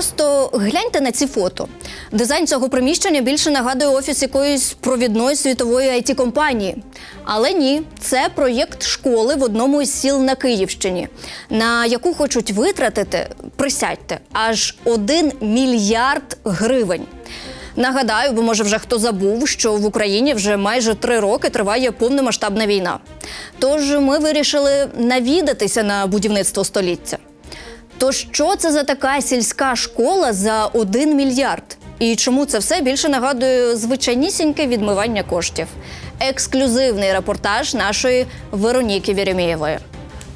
Просто гляньте на ці фото. Дизайн цього приміщення більше нагадує офіс якоїсь провідної світової it компанії Але ні, це проєкт школи в одному із сіл на Київщині, на яку хочуть витратити, присядьте, аж 1 мільярд гривень. Нагадаю, бо може вже хто забув, що в Україні вже майже три роки триває повномасштабна війна. Тож ми вирішили навідатися на будівництво століття. То що це за така сільська школа за 1 мільярд? І чому це все більше нагадує звичайнісіньке відмивання коштів? Ексклюзивний репортаж нашої Вероніки Вєремєєвої.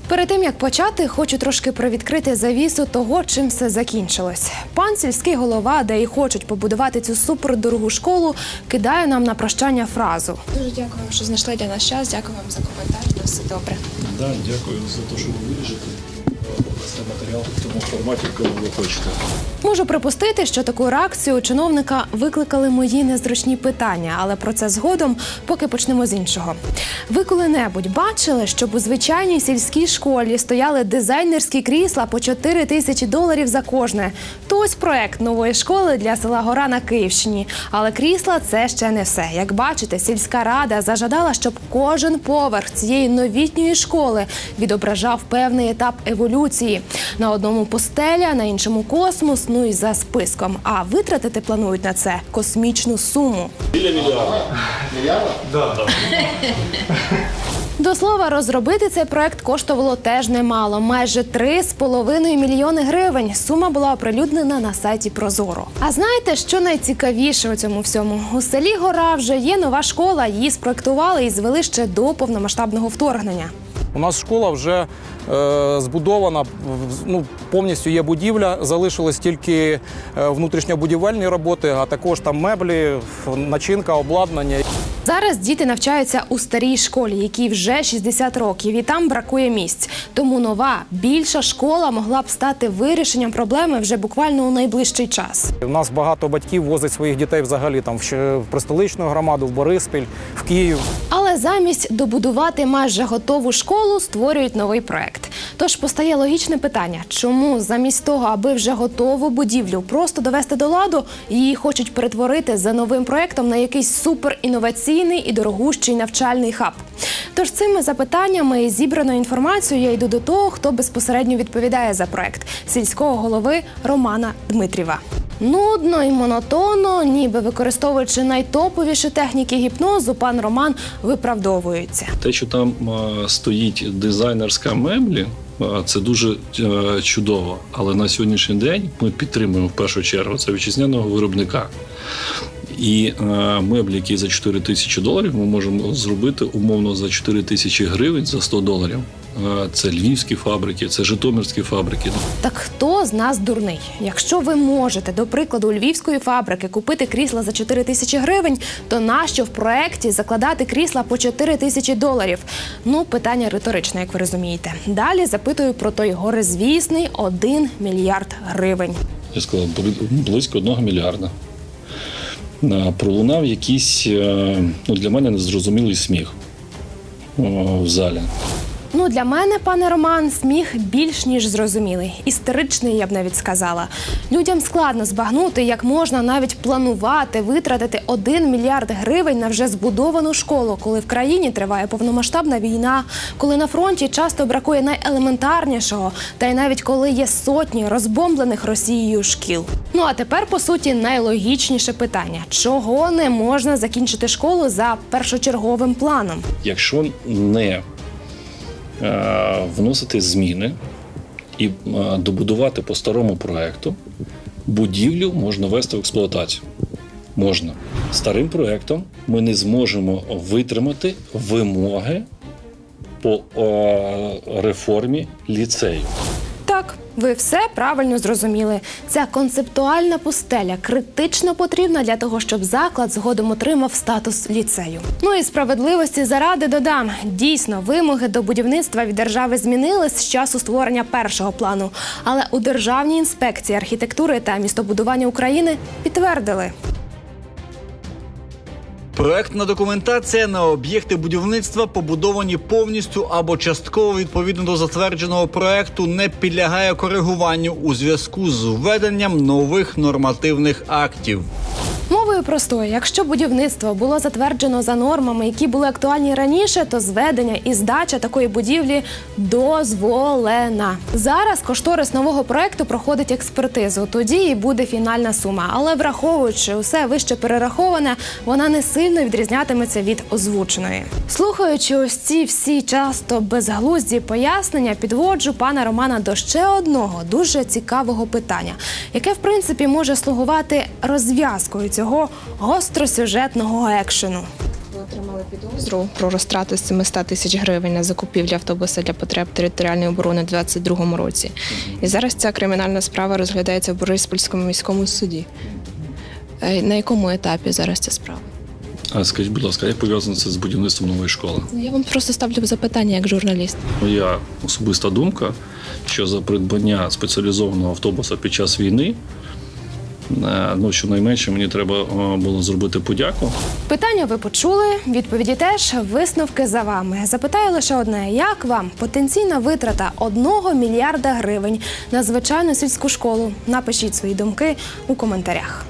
Перед тим як почати, хочу трошки провідкрити завісу того, чим все закінчилось. Пан сільський голова, де і хочуть побудувати цю супердорогу школу, кидає нам на прощання фразу. Дуже дякую що знайшли для нас час. Дякую вам за коментар. Все добре. Да, дякую за те, що ви виріжете. Дасте матеріал в тому форматі, коли ви хочете. Можу припустити, що таку реакцію чиновника викликали мої незручні питання, але про це згодом, поки почнемо з іншого. Ви коли-небудь бачили, щоб у звичайній сільській школі стояли дизайнерські крісла по 4 тисячі доларів за кожне? То ось проект нової школи для села Гора на Київщині. Але крісла це ще не все. Як бачите, сільська рада зажадала, щоб кожен поверх цієї новітньої школи відображав певний етап еволюції. На одному постеля, на іншому космос, ну і за списком. А витратити планують на це космічну суму. Біля мільярда До слова, розробити цей проект коштувало теж немало майже 3,5 мільйони гривень. Сума була оприлюднена на сайті Прозоро. А знаєте, що найцікавіше у цьому всьому? У селі Гора вже є нова школа. Її спроектували і звели ще до повномасштабного вторгнення. У нас школа вже е, збудована, ну, повністю є будівля, залишились тільки е, внутрішньобудівельні роботи, а також там меблі, начинка, обладнання. Зараз діти навчаються у старій школі, якій вже 60 років, і там бракує місць. Тому нова більша школа могла б стати вирішенням проблеми вже буквально у найближчий час. У нас багато батьків возить своїх дітей взагалі там в престоличну громаду, в Бориспіль, в Київ. Але замість добудувати майже готову школу створюють новий проект. Тож постає логічне питання: чому замість того, аби вже готову будівлю просто довести до ладу, її хочуть перетворити за новим проектом на якийсь суперінноваційний і дорогущий навчальний хаб? Тож цими запитаннями і зібраною інформацією я йду до того, хто безпосередньо відповідає за проект сільського голови Романа Дмитрєва. Нудно і монотонно, ніби використовуючи найтоповіші техніки гіпнозу, пан Роман виправдовується. Те, що там стоїть дизайнерська меблі, це дуже е, чудово. Але на сьогоднішній день ми підтримуємо в першу чергу це вітчизняного виробника. І е, меблі, які за 4 тисячі доларів, ми можемо зробити умовно за 4 тисячі гривень за 100 доларів. Це львівські фабрики, це житомирські фабрики. Так хто з нас дурний? Якщо ви можете, до прикладу, у львівської фабрики купити крісла за 4 тисячі гривень, то нащо в проекті закладати крісла по 4 тисячі доларів? Ну, питання риторичне, як ви розумієте. Далі запитую про той горизвісний 1 мільярд гривень. я сказав, близько одного мільярда. Пролунав якийсь е, ну, для мене незрозумілий сміх в залі. Ну, для мене, пане Роман, сміх більш ніж зрозумілий. Істеричний, я б навіть сказала. Людям складно збагнути, як можна навіть планувати витратити 1 мільярд гривень на вже збудовану школу, коли в країні триває повномасштабна війна, коли на фронті часто бракує найелементарнішого, та й навіть коли є сотні розбомблених Росією шкіл. Ну а тепер, по суті, найлогічніше питання: чого не можна закінчити школу за першочерговим планом? Якщо не вносити зміни і е, добудувати по старому проекту, будівлю можна ввести в експлуатацію. Можна. Старим проектом ми не зможемо витримати вимоги по е, реформі ліцею. Ви все правильно зрозуміли. Ця концептуальна пустеля критично потрібна для того, щоб заклад згодом отримав статус ліцею. Ну і справедливості заради додам. Дійсно, вимоги до будівництва від держави змінились з часу створення першого плану. Але у Державній інспекції архітектури та містобудування України підтвердили. Проектна документація на об'єкти будівництва побудовані повністю або частково відповідно до затвердженого проекту не підлягає коригуванню у зв'язку з введенням нових нормативних актів. Мовою простою, якщо будівництво було затверджено за нормами, які були актуальні раніше, то зведення і здача такої будівлі дозволена. Зараз кошторис нового проекту проходить експертизу. Тоді і буде фінальна сума. Але враховуючи усе вище перераховане, вона не сильно відрізнятиметься від озвученої. Слухаючи ось ці всі часто безглузді пояснення, підводжу пана Романа до ще одного дуже цікавого питання, яке в принципі може слугувати розв'язкою цього гостросюжетного екшену. Ви отримали підозру про розтрату 700 тисяч гривень на закупівлю автобуса для потреб територіальної оборони у 2022 році. І зараз ця кримінальна справа розглядається в Бориспільському міському суді. Е, На якому етапі зараз ця справа? А скажіть, будь ласка, як пов'язано це з будівництвом нової школи? Ну, Я вам просто ставлю запитання як журналіст. Моя особиста думка, що за придбання спеціалізованого автобуса під час війни, е, ну щонайменше мені треба е, було зробити подяку. Питання ви почули, відповіді теж, висновки за вами. Запитаю лише одне: як вам потенційна витрата одного мільярда гривень на звичайну сільську школу? Напишіть свої думки у коментарях.